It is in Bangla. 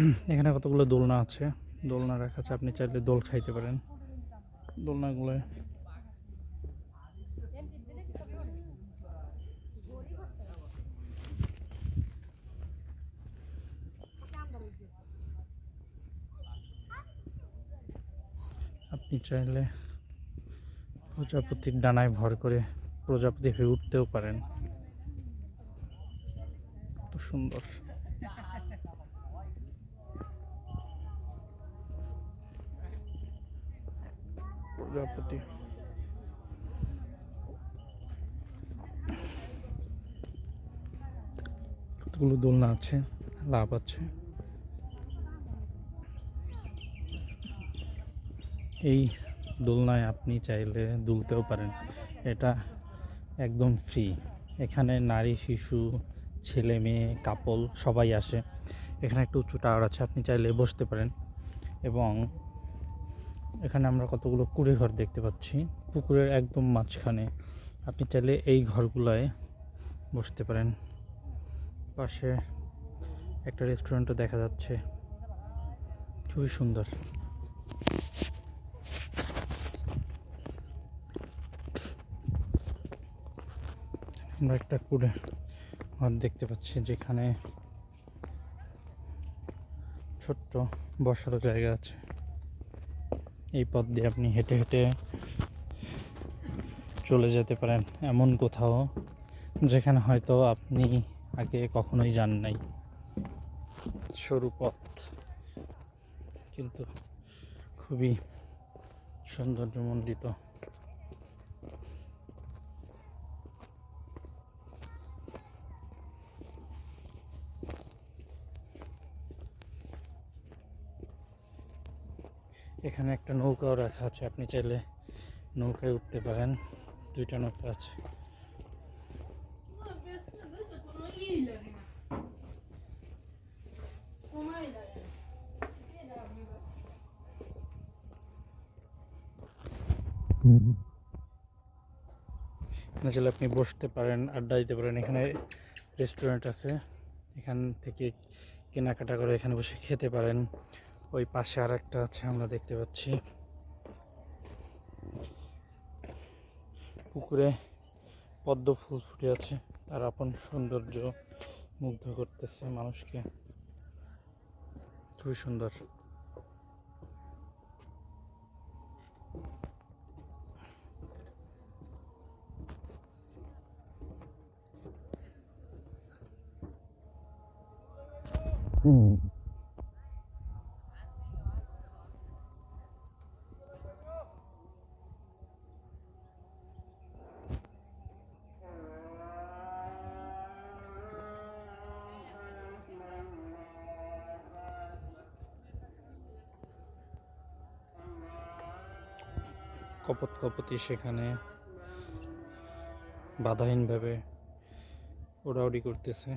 এখানে কতগুলো দোলনা আছে? দোলনা রাখা আছে, আপনি চাইলে দোল খাইতে পারেন। দোলনাগুলো আপনি চাইলে প্রজাপতির ডানায় ভর করে প্রজাপতি হয়ে উঠতেও পারেন। তো সুন্দর। প্রজাপতি কতগুলো দোলনা আছে? লাভ আছে। এই দোলনায় আপনি চাইলে দুলতেও পারেন। এটা একদম ফ্রি এখানে নারী, শিশু, ছেলে, মেয়ে কাপল সবাই আসে। এখানে একটা উঁচু টাওয়ার আছে, আপনি চাইলে বসতে পারেন। এবং এখানে আমরা কতগুলো কুড়ে ঘর দেখতে পাচ্ছি। পুকুরের একদম মাঝখানে। আপনি চাইলে এই ঘরগুলোয় বসতে পারেন। পাশে একটা রেস্টুরেন্টও দেখা যাচ্ছে। খুবই সুন্দর। আমরা একটা কুড়ে ঘর দেখতে পাচ্ছি যেখানে ছোট্ট বসারও জায়গা আছে। এই পথ দিয়ে আপনি হেঁটে হেঁটে চলে যেতে পারেন এমন কোথাও যেখানে হয়তো আপনি আগে কখনোই যান নাই। সরু পথ। কিন্তু খুবই সৌন্দর্যমণ্ডিত। এখানে একটা নৌকাও রাখা আছে, আপনি চাইলে নৌকায় উঠতে পারেন। দুইটা নৌকা আছে। চাইলে আপনি বসতে পারেন, আড্ডা দিতে পারেন। এখানে রেস্টুরেন্ট আছে। এখান থেকে কেনাকাটা করে এখানে বসে খেতে পারেন। ওই পাশে আর একটা আছে, আমরা দেখতে পাচ্ছি। পুকুরে পদ্ম ফুল ফুটে আছে, তার আপন সৌন্দর্য মুগ্ধ করতেছে মানুষকে। খুবই সুন্দর। কপত কপতি সেখানে বাধাহীনভাবে ওড়াউড়ি করতেছে।